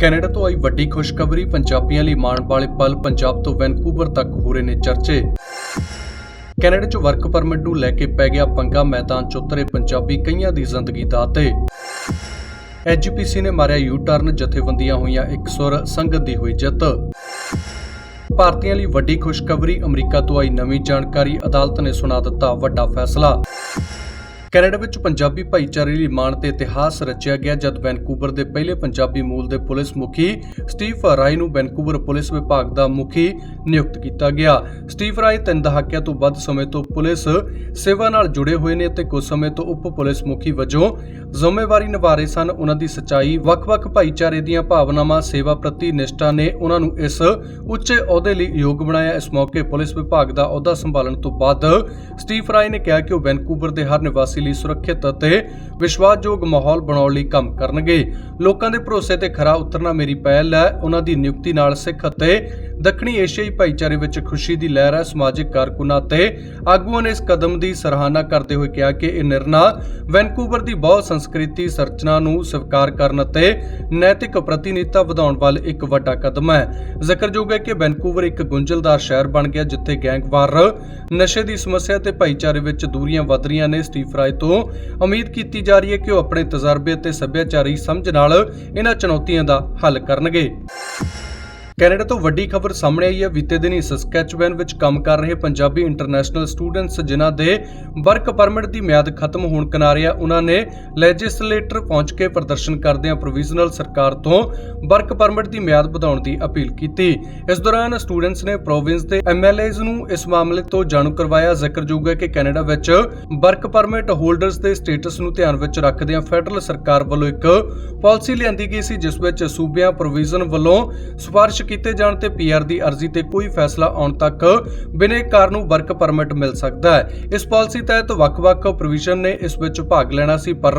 Canada ਤੋਂ ਆਈ ਵੱਡੀ ਖੁਸ਼ਖਬਰੀ ਪੰਜਾਬੀਆਂ ਲਈ ਮਾਣ ਵਾਲੇ ਪਲ ਪੰਜਾਬ ਤੋਂ ਵੈਨਕੂਵਰ ਤੱਕ ਹੋ ਰਹੇ ਨੇ ਚਰਚੇ। ਕੈਨੇਡਾ 'ਚ ਵਰਕ ਪਰਮਿਟ ਨੂੰ ਲੈ ਕੇ ਪੈ ਗਿਆ ਪੰਗਾ ਮੈਦਾਨ 'ਚ ਉਤਰੇ ਪੰਜਾਬੀ ਕਈਆਂ ਦੀ ਜ਼ਿੰਦਗੀ ਦਾਅ ਤੇ ਐਜੀਪੀਸੀ ਨੇ ਮਾਰਿਆ ਯੂ ਟਰਨ ਜਥੇਬੰਦੀਆਂ ਹੋਈਆਂ ਇੱਕ ਸੁਰ, ਸੰਗਤ ਦੀ ਹੋਈ ਜਿੱਤ। ਭਾਰਤੀਆਂ ਲਈ ਵੱਡੀ ਖੁਸ਼ਖਬਰੀ ਅਮਰੀਕਾ ਤੋਂ ਆਈ ਨਵੀਂ ਜਾਣਕਾਰੀ, ਅਦਾਲਤ ਨੇ ਸੁਣਾ ਦਿੱਤਾ ਵੱਡਾ ਫੈਸਲਾ। ਕੈਨੇਡਾ ਵਿੱਚ ਪੰਜਾਬੀ ਭਾਈਚਾਰੇ ਲਈ ਮਾਣ ਤੇ ਇਤਿਹਾਸ ਰਚਿਆ ਗਿਆ, ਜਦ ਵੈਨਕੂਵਰ ਦੇ ਪਹਿਲੇ ਪੰਜਾਬੀ ਮੂਲ ਦੇ ਪੁਲਿਸ ਮੁਖੀ ਸਟੀਵ ਰਾਏ ਨੂੰ ਵੈਨਕੂਵਰ ਪੁਲਿਸ ਵਿਭਾਗ ਦਾ ਮੁਖੀ ਨਿਯੁਕਤ ਕੀਤਾ ਗਿਆ। ਸਟੀਵ ਰਾਏ ਤਿੰਨ ਦਹਾਕਿਆਂ ਤੋਂ ਵੱਧ ਸਮੇਂ ਤੋਂ ਪੁਲਿਸ ਸੇਵਾ ਨਾਲ ਜੁੜੇ ਹੋਏ ਨੇ ਅਤੇ ਕੁਝ ਸਮੇਂ ਤੋਂ ਉਪ ਪੁਲਿਸ ਮੁਖੀ ਵਜੋਂ ਜ਼ਿੰਮੇਵਾਰੀ ਨਿਭਾ ਰਹੇ ਸਨ। ਉਹਨਾਂ ਦੀ ਸਚਾਈ, ਵੱਖ-ਵੱਖ ਭਾਈਚਾਰੇ ਦੀਆਂ ਭਾਵਨਾਵਾਂ, ਸੇਵਾ ਪ੍ਰਤੀ ਨਿਸ਼ਠਾ ਨੇ ਉਹਨਾਂ ਨੂੰ ਇਸ ਉੱਚੇ ਅਹੁਦੇ ਲਈ ਯੋਗ ਬਣਾਇਆ। ਇਸ ਮੌਕੇ ਪੁਲਿਸ ਵਿਭਾਗ ਦਾ ਅਹੁਦਾ ਸੰਭਾਲਣ ਤੋਂ ਬਾਅਦ ਸਟੀਫ ਰਾਏ ਨੇ ਕਿਹਾ ਕਿ ਉਹ ਵੈਨਕੂਵਰ ਦੇ ਹਰ ਨਿਵਾਸੀ ਲਈ ਸੁਰੱਖਿਅਤ ਅਤੇ ਵਿਸ਼ਵਾਸਯੋਗ ਮਾਹੌਲ ਬਣਾਉਣ ਲਈ ਕੰਮ ਕਰਨਗੇ। ਲੋਕਾਂ ਦੇ ਭਰੋਸੇ ਤੇ ਖਰਾ ਉਤਰਨਾ ਮੇਰੀ ਪਹਿਲ ਹੈ। ਉਹਨਾਂ ਦੀ ਨਿਯੁਕਤੀ ਨਾਲ ਸਿੱਖ ਅਤੇ ਦੱਖਣੀ ਏਸ਼ੀਆਈ ਭਾਈਚਾਰੇ ਵਿੱਚ ਖੁਸ਼ੀ ਦੀ ਲਹਿਰ ਹੈ। ਸਮਾਜਿਕ ਕਾਰਕੁਨਾਂ ਤੇ ਆਗੂਆਂ ਨੇ ਇਸ ਕਦਮ ਦੀ ਸਰਾਹਨਾ ਕਰਦੇ ਹੋਏ ਕਿਹਾ ਕਿ ਇਹ ਨਿਰਣਾ ਵੈਨਕੂਵਰ ਦੀ ਬਹੁ ਸੰਸਕ੍ਰਿਤੀ ਸਰਚਨਾ ਨੂੰ ਸਵੀਕਾਰ ਕਰਨ ਅਤੇ ਨੈਤਿਕ ਪ੍ਰਤੀਨਿਧਤਾ ਵਧਾਉਣ ਵੱਲ ਇੱਕ ਵੱਡਾ ਕਦਮ ਹੈ। ਜ਼ਿਕਰਯੋਗ ਹੈ ਕਿ ਵੈਨਕੂਵਰ ਇੱਕ ਗੁੰਝਲਦਾਰ ਸ਼ਹਿਰ ਬਣ ਗਿਆ ਜਿੱਥੇ ਗੈਂਗਵਾਰ ਨਸ਼ੇ ਦੀ ਸਮੱਸਿਆ ਤੇ ਭਾਈਚਾਰੇ ਵਿੱਚ ਦੂਰੀਆਂ ਵਧ ਰਹੀਆਂ ਨੇ। ਸਟੀਫ ਰਾਏ ਤੋਂ ਉਮੀਦ ਕੀਤੀ ਜਾ ਰਹੀ ਹੈ ਕਿ ਉਹ ਆਪਣੇ ਤਜਰਬੇ ਅਤੇ ਸੱਭਿਆਚਾਰੀ ਸਮਝ ਨਾਲ ਇਹਨਾਂ ਚੁਣੌਤੀਆਂ ਦਾ ਹੱਲ ਕਰਨਗੇ। ਕੈਨੇਡਾ ਤੋਂ ਵੱਡੀ ਖਬਰ ਸਾਹਮਣੇ ਆਈ ਹੈ। ਬੀਤੇ ਦਿਨੀ ਸਸਕੈਚਵਨ ਵਿੱਚ ਕੰਮ ਕਰ ਰਹੇ ਪੰਜਾਬੀ ਇੰਟਰਨੈਸ਼ਨਲ ਸਟੂਡੈਂਟਸ ਜਿਨ੍ਹਾਂ ਦੇ ਵਰਕ ਪਰਮਿਟ ਦੀ ਮਿਆਦ ਖਤਮ ਹੋਣ ਕਿਨਾਰੇ ਆ, ਉਹਨਾਂ ਨੇ ਲੈਜਿਸਲੇਟਰ ਪਹੁੰਚ ਕੇ ਪ੍ਰਦਰਸ਼ਨ ਕਰਦਿਆਂ ਪ੍ਰੋਵੀਜ਼ਨਲ ਸਰਕਾਰ ਤੋਂ ਵਰਕ ਪਰਮਿਟ ਦੀ ਮਿਆਦ ਵਧਾਉਣ ਦੀ ਅਪੀਲ ਕੀਤੀ। ਇਸ ਦੌਰਾਨ ਸਟੂਡੈਂਟਸ ਨੇ ਪ੍ਰੋਵਿੰਸ ਦੇ ਐਮਐਲਏਜ਼ ਨੂੰ ਇਸ ਮਾਮਲੇ ਤੋਂ ਜਾਣੂ ਕਰਵਾਇਆ। ਜ਼ਿਕਰਯੋਗ ਹੈ ਕਿ ਕੈਨੇਡਾ ਵਿੱਚ ਵਰਕ ਪਰਮਿਟ ਹੋਲਡਰਸ ਦੇ ਸਟੇਟਸ ਨੂੰ ਧਿਆਨ ਵਿੱਚ ਰੱਖਦਿਆਂ ਫੈਡਰਲ ਸਰਕਾਰ ਵੱਲੋਂ ਇੱਕ ਪਾਲਿਸੀ ਲਿਆਂਦੀ ਗਈ ਸੀ, ਜਿਸ ਵਿੱਚ ਸੂਬਿਆਂ ਪ੍ਰੋਵੀਜ਼ਨ ਵੱਲੋਂ ਸਿਫਾਰਿਸ਼ ਕੀਤੇ ਜਾਣ ਤੇ ਪੀਆਰ ਦੀ ਅਰਜ਼ੀ ਤੇ ਕੋਈ ਫੈਸਲਾ ਆਉਣ ਤੱਕ ਬਿਨੇਕਾਰ ਨੂੰ ਵਰਕ ਪਰਮਿਟ ਮਿਲ ਸਕਦਾ ਹੈ। ਇਸ ਪਾਲਿਸੀ ਤਹਿਤ ਵੱਖ-ਵੱਖ ਪ੍ਰੋਵੀਜ਼ਨ ਨੇ ਇਸ ਵਿੱਚ ਭਾਗ ਲੈਣਾ ਸੀ, ਪਰ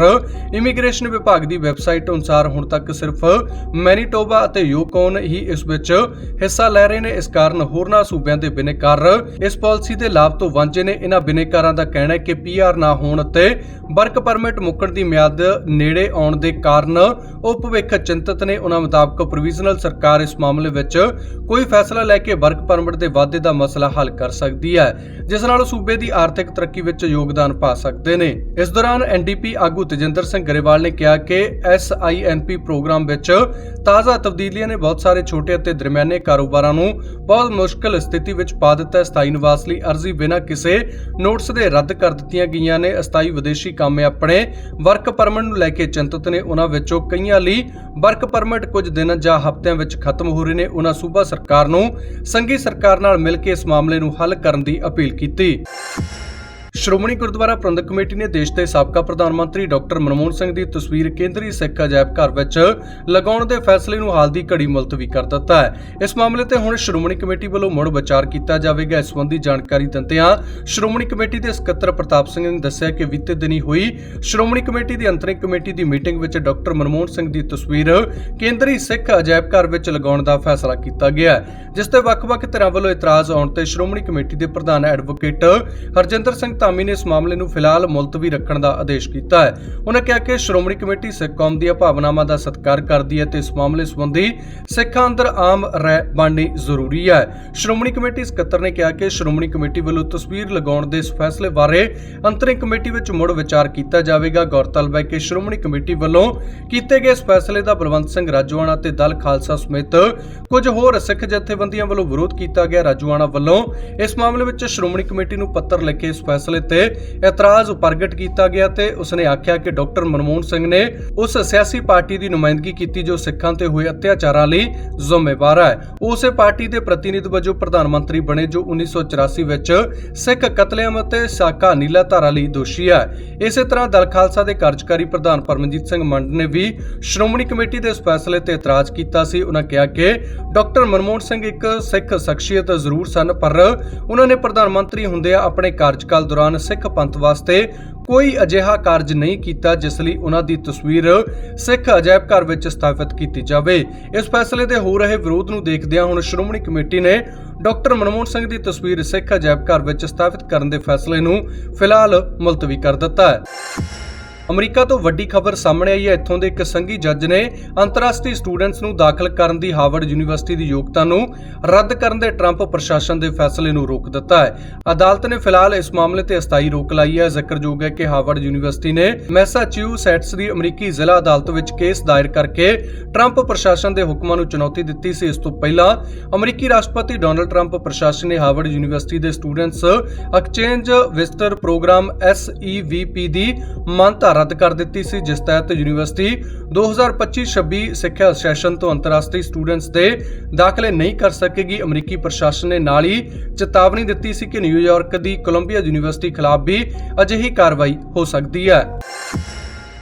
ਇਮੀਗ੍ਰੇਸ਼ਨ ਵਿਭਾਗ ਦੀ ਵੈਬਸਾਈਟ ਅਨੁਸਾਰ ਹੁਣ ਤੱਕ ਸਿਰਫ ਮੈਨੀਟੋਬਾ ਅਤੇ ਯੂਕੋਨ ਹੀ ਇਸ ਵਿੱਚ ਹਿੱਸਾ ਲੈ ਰਹੇ ਨੇ। ਇਸ ਕਾਰਨ ਹੋਰਨਾਂ ਸੂਬਿਆਂ ਦੇ ਬਿਨੇਕਾਰ ਇਸ ਪਾਲਿਸੀ ਦੇ ਲਾਭ ਤੋਂ ਵਾਂਝੇ ਨੇ। ਇਹਨਾਂ ਬਿਨੇਕਾਰਾਂ ਦਾ ਕਹਿਣਾ ਹੈ ਕਿ ਪੀਆਰ ਨਾ ਹੋਣ ਅਤੇ ਵਰਕ ਪਰਮਿਟ ਮੁੱਕਣ ਦੀ ਮਿਆਦ ਨੇੜੇ ਆਉਣ ਦੇ ਕਾਰਨ ਉਹ ਭਵਿੱਖ ਚਿੰਤਤ ਨੇ। ਉਹਨਾਂ ਮੁਤਾਬਕ ਪ੍ਰੋਵੀਜ਼ਨਲ ਸਰਕਾਰ ਇਸ ਮਾਮਲੇ ਵਿੱਚ ਕੋਈ ਫੈਸਲਾ ਲੈ ਕੇ ਵਰਕ ਪਰਮਿਟ ਦੇ ਵਾਧੇ ਦਾ ਮਸਲਾ ਹੱਲ ਕਰ ਸਕਦੀ ਹੈ। ਜਿਸ ਨਾਲ ਸੂਬੇ ਦੀ ਆਰਥਿਕ ਤਰੱਕੀ ਵਿੱਚ ਯੋਗਦਾਨ ਪਾ ਸਕਦੇ ਨੇ। ਇਸ ਦੌਰਾਨ ਐਨਡੀਪੀ ਆਗੂ ਤੇਜਿੰਦਰ ਸਿੰਘ ਗਰੇਵਾਲ ਨੇ ਕਿਹਾ ਕਿ ਐਸਆਈਐਨਪੀ ਪ੍ਰੋਗਰਾਮ ਵਿੱਚ ਤਾਜ਼ਾ ਤਬਦੀਲੀਆਂ ਨੇ ਬਹੁਤ ਸਾਰੇ ਛੋਟੇ ਅਤੇ ਦਰਮਿਆਨੇ ਕਾਰੋਬਾਰਾਂ ਨੂੰ ਬਹੁਤ ਮੁਸ਼ਕਲ ਸਥਿਤੀ ਵਿੱਚ ਪਾ ਦਿੱਤਾ। ਸਥਾਈ ਨਿਵਾਸ ਲਈ ਅਰਜ਼ੀ ਬਿਨਾਂ ਕਿਸੇ ਨੋਟਿਸ ਦੇ ਰੱਦ ਕਰ ਦਿੱਤੀਆਂ ਗਈਆਂ ਨੇ। ਅਸਥਾਈ ਵਿਦੇਸ਼ੀ ਕਾਮੇ ਆਪਣੇ ਵਰਕ ਪਰਮਿਟ ਨੂੰ ਲੈ ਕੇ ਚਿੰਤਤ ਨੇ। ਉਹਨਾਂ ਵਿੱਚੋਂ ਕਈਆਂ ਲਈ ਵਰਕ ਪਰਮਿਟ ਕੁਝ ਦਿਨ ਜਾਂ ਹਫ਼ਤਿਆਂ ਵਿੱਚ ਖਤਮ ਹੋ ਰਹੇ ਨੇ। ਉਹਨਾਂ ਸੂਬਾ ਸਰਕਾਰ ਨੂੰ ਸੰਘੀ ਸਰਕਾਰ ਨਾਲ ਮਿਲ ਕੇ ਇਸ ਮਾਮਲੇ ਨੂੰ ਹੱਲ ਕਰਨ ਦੀ ਅਪੀਲ ਕੀਤੀ। ਸ਼੍ਰੋਮਣੀ ਗੁਰਦੁਆਰਾ ਪ੍ਰਬੰਧਕ ਕਮੇਟੀ ਨੇ ਦੇਸ਼ ਦੇ ਸਾਬਕਾ ਪ੍ਰਧਾਨ ਮੰਤਰੀ ਡਾਕਟਰ ਮਨਮੋਹਨ ਸਿੰਘ ਦੀ ਤਸਵੀਰ ਕੇਂਦਰੀ ਸਿੱਖ ਅਜਾਇਬ ਘਰ ਵਿੱਚ ਲਗਾਉਣ ਦੇ ਫੈਸਲੇ ਨੂੰ ਹਾਲ ਦੀ ਘੜੀ ਮੁਲਤਵੀ ਕਰ ਦਿੱਤਾ ਹੈ। ਇਸ ਮਾਮਲੇ ਤੇ ਹੁਣ ਸ਼੍ਰੋਮਣੀ ਕਮੇਟੀ ਵੱਲੋਂ ਮੁੜ ਵਿਚਾਰ ਕੀਤਾ ਜਾਵੇਗਾ। ਇਸ ਸੰਬੰਧੀ ਜਾਣਕਾਰੀ ਦਿੰਦਿਆਂ ਸ਼੍ਰੋਮਣੀ ਕਮੇਟੀ ਦੇ ਸਕੱਤਰ ਪ੍ਰਤਾਪ ਸਿੰਘ ਨੇ ਦੱਸਿਆ ਕਿ ਬੀਤੇ ਦਿਨੀ ਹੋਈ ਸ਼੍ਰੋਮਣੀ ਕਮੇਟੀ ਦੀ ਅੰਤਰਿਮ ਕਮੇਟੀ ਦੀ ਮੀਟਿੰਗ ਵਿੱਚ ਡਾਕਟਰ ਮਨਮੋਹਨ ਸਿੰਘ ਦੀ ਤਸਵੀਰ ਕੇਂਦਰੀ ਸਿੱਖ ਅਜਾਇਬ ਘਰ ਵਿੱਚ ਲਗਾਉਣ ਦਾ ਫੈਸਲਾ ਕੀਤਾ ਗਿਆ ਜਿਸ ਤੇ ਵੱਖ-ਵੱਖ ਧਿਰਾਂ ਵੱਲੋਂ ਇਤਰਾਜ਼ ਆਉਣ ਤੇ ਸ਼੍ਰੋਮਣੀ ਕਮੇਟੀ ਦੇ ਪ੍ਰਧਾਨ ਐਡਵੋਕੇਟ ਹਰਜਿੰਦਰ ਸਿੰਘ ਧਾਮੀ ਨੇ ਇਸ ਮਾਮਲੇ ਨੂੰ ਫਿਲਹਾਲ ਮੁਲਤਵੀ ਰੱਖਣ ਦਾ ਆਦੇਸ਼ ਕੀਤਾ ਹੈ। ਉਹਨਾਂ ਕਿਹਾ ਕਿ ਸ਼੍ਰੋਮਣੀ ਕਮੇਟੀ ਸਿੱਖ ਕੌਮ ਦੀਆਂ ਭਾਵਨਾਵਾਂ ਦਾ ਸਤਿਕਾਰ ਕਰਦੀ ਹੈ ਤੇ ਇਸ ਮਾਮਲੇ ਸੰਬੰਧੀ ਸਿੱਖਾਂ ਅੰਦਰ ਆਮ ਰਾਏ ਬਣਨੀ ਜ਼ਰੂਰੀ ਹੈ। ਸ਼੍ਰੋਮਣੀ ਕਮੇਟੀ ਸਕੱਤਰ ਨੇ ਕਿਹਾ ਕਿ ਸ਼੍ਰੋਮਣੀ ਕਮੇਟੀ ਵੱਲੋਂ ਤਸਵੀਰ ਲਗਾਉਣ ਦੇ ਇਸ ਫੈਸਲੇ ਬਾਰੇ ਅੰਤਰਿਮ ਕਮੇਟੀ ਵਿੱਚ ਮੁੜ ਵਿਚਾਰ ਕੀਤਾ ਜਾਵੇਗਾ। ਗੌਰਤਲਬ ਹੈ ਕਿ ਸ਼੍ਰੋਮਣੀ ਕਮੇਟੀ ਵੱਲੋਂ ਕੀਤੇ ਗਏ ਇਸ ਫੈਸਲੇ ਦਾ ਬਲਵੰਤ ਸਿੰਘ ਰਾਜੋਆਣਾ ਤੇ ਦਲ ਖਾਲਸਾ ਸਮੇਤ ਕੁਝ ਹੋਰ ਸਿੱਖ ਜਥੇਬੰਦੀਆਂ ਵੱਲੋਂ ਵਿਰੋਧ ਕੀਤਾ ਗਿਆ। ਰਾਜੂਆਣਾ ਵੱਲੋਂ ਇਸ ਮਾਮਲੇ ਵਿੱਚ ਸ਼੍ਰੋਮਣੀ ਕਮੇਟੀ ਨੂੰ ਪੱਤਰ ਲਿਖ ਕੇ ਇਸ ਫੈਸਲੇ ਤੇ ਇਤਰਾਜ਼ ਪ੍ਰਗਟ ਕੀਤਾ ਗਿਆ ਤੇ ਉਸਨੇ ਆਖਿਆ ਕਿ ਡਾਕਟਰ ਮਨਮੋਹਨ ਸਿੰਘ ਨੇ ਉਸ ਸਿਆਸੀ ਪਾਰਟੀ ਦੀ ਨੁਮਾਇੰਦਗੀ ਕੀਤੀ ਜੋ ਸਿੱਖਾਂ ਤੇ ਹੋਏ ਅਤਿਆਚਾਰਾਂ ਲਈ ਜ਼ਿੰਮੇਵਾਰ ਹੈ। ਉਸੇ ਪਾਰਟੀ ਦੇ ਪ੍ਰਤੀਨਿਧ ਵਜੋਂ ਪ੍ਰਧਾਨ ਮੰਤਰੀ ਬਣੇ ਜੋ 1984 ਵਿੱਚ ਸਿੱਖ ਕਤਲੇਆਮ ਅਤੇ ਸਾਕਾ ਨੀਲਾ ਧਾਰਾ ਲਈ ਦੋਸ਼ੀ ਹੈ। ਇਸੇ ਤਰ੍ਹਾਂ ਦਲ ਖਾਲਸਾ ਦੇ ਕਾਰਜਕਾਰੀ ਪ੍ਰਧਾਨ ਪਰਮਜੀਤ ਸਿੰਘ ਮੰਡ ਨੇ ਵੀ ਸ਼੍ਰੋਮਣੀ ਕਮੇਟੀ ਦੇ ਇਸ ਫੈਸਲੇ ਤੇ ਇਤਰਾਜ਼ ਕੀਤਾ ਸੀ। ਉਹਨਾਂ ਕਿਹਾ ਕਿ ਡਾਕਟਰ ਮਨਮੋਹਨ ਸਿੰਘ ਇੱਕ ਸਿੱਖ ਸ਼ਖਸੀਅਤ ਜ਼ਰੂਰ ਸਨ, ਪਰ ਉਹਨਾਂ ਨੇ ਪ੍ਰਧਾਨ ਮੰਤਰੀ ਹੁੰਦਿਆਂ ਆਪਣੇ ਕਾਰਜਕਾਲ ਦੌਰਾਨ ਦੌਰਾਨ ਸਿੱਖ ਪੰਥ ਵਾਸਤੇ ਕੋਈ ਅਜਿਹਾ ਕਾਰਜ ਨਹੀਂ ਕੀਤਾ, ਜਿਸ ਲਈ ਉਹਨਾਂ ਦੀ ਤਸਵੀਰ ਸਿੱਖ ਅਜਾਇਬ ਘਰ ਵਿੱਚ ਸਥਾਪਿਤ ਕੀਤੀ ਜਾਵੇ। ਇਸ ਫੈਸਲੇ ਦੇ ਹੋ ਰਹੇ ਵਿਰੋਧ ਨੂੰ ਦੇਖਦਿਆਂ ਹੁਣ ਸ਼੍ਰੋਮਣੀ ਕਮੇਟੀ ਨੇ ਡਾਕਟਰ ਮਨਮੋਹਨ ਸਿੰਘ ਦੀ ਤਸਵੀਰ ਸਿੱਖ ਅਜਾਇਬ ਘਰ ਵਿੱਚ ਸਥਾਪਿਤ ਕਰਨ ਦੇ ਫੈਸਲੇ ਨੂੰ ਫਿਲਹਾਲ ਮੁਲਤਵੀ ਕਰ ਦਿੱਤਾ ਹੈ। ਅਮਰੀਕਾ ਤੋਂ ਵੱਡੀ ਖਬਰ ਸਾਹਮਣੇ ਆਈ ਹੈ। ਇੱਥੋਂ ਦੇ ਇੱਕ ਸੰਘੀ ਜੱਜ ਨੇ ਅੰਤਰਰਾਸ਼ਟਰੀ ਸਟੂਡੈਂਟਸ ਨੂੰ ਦਾਖਲ ਕਰਨ ਦੀ ਹਾਰਵਰਡ ਯੂਨੀਵਰਸਿਟੀ ਦੀ ਯੋਗਤਾ ਨੂੰ ਰੱਦ ਕਰਨ ਦੇ ਟਰੰਪ ਪ੍ਰਸ਼ਾਸਨ ਦੇ ਫੈਸਲੇ ਨੂੰ ਰੋਕ ਦਿੱਤਾ ਹੈ। ਅਦਾਲਤ ਨੇ ਫਿਲਹਾਲ ਇਸ ਮਾਮਲੇ ਤੇ ਅਸਥਾਈ ਰੋਕ ਲਾਈ ਹੈ। ਜ਼ਿਕਰਯੋਗ ਹੈ ਕਿ ਹਾਰਵਰਡ ਯੂਨੀਵਰਸਿਟੀ ਨੇ ਮੈਸਾਚਿਊਸੈਟਸ ਦੀ ਅਮਰੀਕੀ ਜ਼ਿਲ੍ਹਾ ਅਦਾਲਤ ਵਿੱਚ ਕੇਸ ਦਾਇਰ ਕਰਕੇ ਟਰੰਪ ਪ੍ਰਸ਼ਾਸਨ ਦੇ ਹੁਕਮਾਂ ਨੂੰ ਚੁਣੌਤੀ ਦਿੱਤੀ ਸੀ। ਇਸ ਤੋਂ ਪਹਿਲਾਂ ਅਮਰੀਕੀ ਰਾਸ਼ਟਰਪਤੀ ਡੋਨਲਡ ਟਰੰਪ ਪ੍ਰਸ਼ਾਸਨ ਨੇ ਹਾਰਵਰਡ ਯੂਨੀਵਰਸਿਟੀ ਦੇ students exchange visitor programme SEVP ਦੀ ਮਾਨਤਾ ਰੱਦ ਕਰ ਦਿੱਤੀ ਸੀ, ਜਿਸ ਤਹਿਤ ਯੂਨੀਵਰਸਿਟੀ 2025-26 ਸਿੱਖਿਆ ਸੈਸ਼ਨ ਤੋਂ ਅੰਤਰਰਾਸ਼ਟਰੀ ਸਟੂਡੈਂਟਸ ਦੇ ਦਾਖਲੇ ਨਹੀਂ ਕਰ ਸਕੇਗੀ। ਅਮਰੀਕੀ ਪ੍ਰਸ਼ਾਸਨ ਨੇ ਨਾਲ ਹੀ ਚੇਤਾਵਨੀ ਦਿੱਤੀ ਸੀ ਕਿ ਨਿਊਯਾਰਕ ਦੀ ਕੋਲੰਬੀਆ ਯੂਨੀਵਰਸਿਟੀ ਖਿਲਾਫ ਵੀ ਅਜਿਹੀ ਕਾਰਵਾਈ ਹੋ ਸਕਦੀ ਹੈ।